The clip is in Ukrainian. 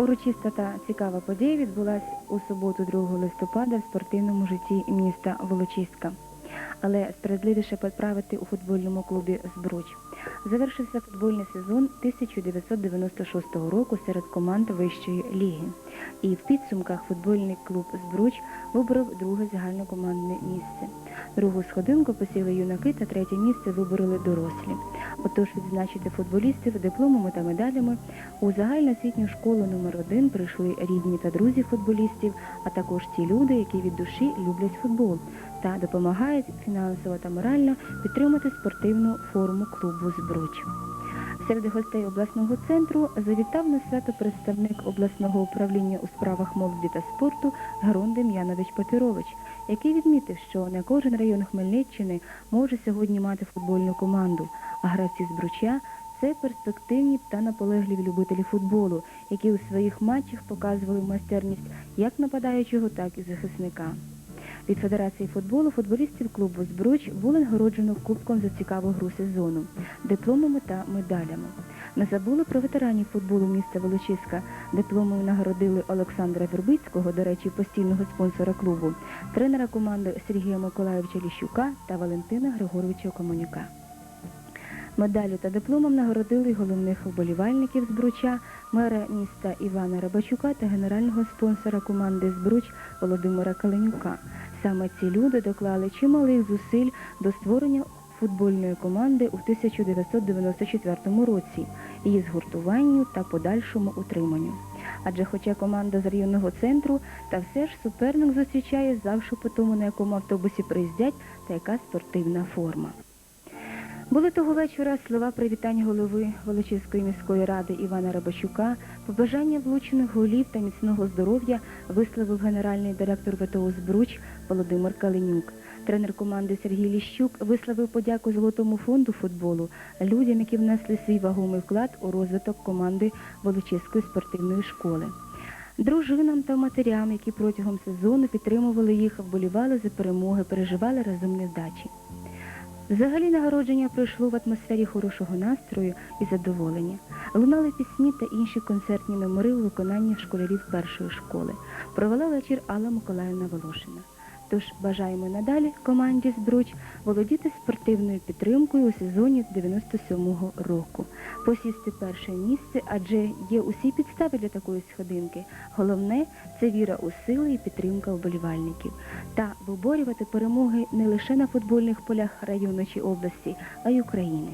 Урочиста та цікава подія відбулася у суботу 2 листопада в спортивному житті міста Волочиська. Але справедливіше поправити у футбольному клубі Збруч. Завершився футбольний сезон 1996 року серед команд вищої ліги. І в підсумках футбольний клуб Збруч виборов друге загальнокомандне місце. Другу сходинку посіли юнаки та третє місце вибороли дорослі. Отож відзначити футболістів дипломами та медалями у загальноосвітню школу номер 1 прийшли рідні та друзі футболістів, а також ті люди, які від душі люблять футбол та допомагають фінансово та морально підтримати спортивну форму клубу Збруч. Серед гостей обласного центру завітав на свято представник обласного управління у справах молоді та спорту Грон Дем'янович Папірович, який відмітив, що не кожен район Хмельниччини може сьогодні мати футбольну команду, а гравці Збруча це перспективні та наполегливі любителі футболу, які у своїх матчах показували майстерність як нападаючого, так і захисника. Від Федерації футболу футболістів клубу Збруч було нагороджено кубком за цікаву гру сезону, дипломами та медалями. Не забули про ветеранів футболу міста Волочиська. Дипломами нагородили Олександра Вербицького, до речі, постійного спонсора клубу, тренера команди Сергія Миколаївича Ліщука та Валентина Григоровича Команюка. Медалю та дипломом нагородили головних вболівальників Збруча, мера міста Івана Рибачука та генерального спонсора команди Збруч Володимира Каленюка. Саме ці люди доклали чималих зусиль до створення футбольної команди у 1994 році, її згуртуванню та подальшому утриманню. Адже хоча команда з районного центру, та все ж суперник зустрічає завжди по тому, на якому автобусі приїздять та яка спортивна форма. Були того вечора слова привітань голови Волочиської міської ради Івана Рабачука, побажання влучених голів та міцного здоров'я висловив генеральний директор ВТО «Збруч» Володимир Калинюк. Тренер команди Сергій Ліщук висловив подяку Золотому фонду футболу, людям, які внесли свій вагомий вклад у розвиток команди Волочиської спортивної школи. Дружинам та матерям, які протягом сезону підтримували їх, вболівали за перемоги, переживали разом невдачі. Взагалі нагородження пройшло в атмосфері хорошого настрою і задоволення. Лунали пісні та інші концертні номери у виконанні школярів першої школи. Провела вечір Алла Миколаївна Волошина. Тож бажаємо надалі команді Збруч володіти спортивною підтримкою у сезоні 97-го року, посісти перше місце, адже є усі підстави для такої сходинки. Головне це віра у сили і підтримка вболівальників. Та виборювати перемоги не лише на футбольних полях району чи області, а й України.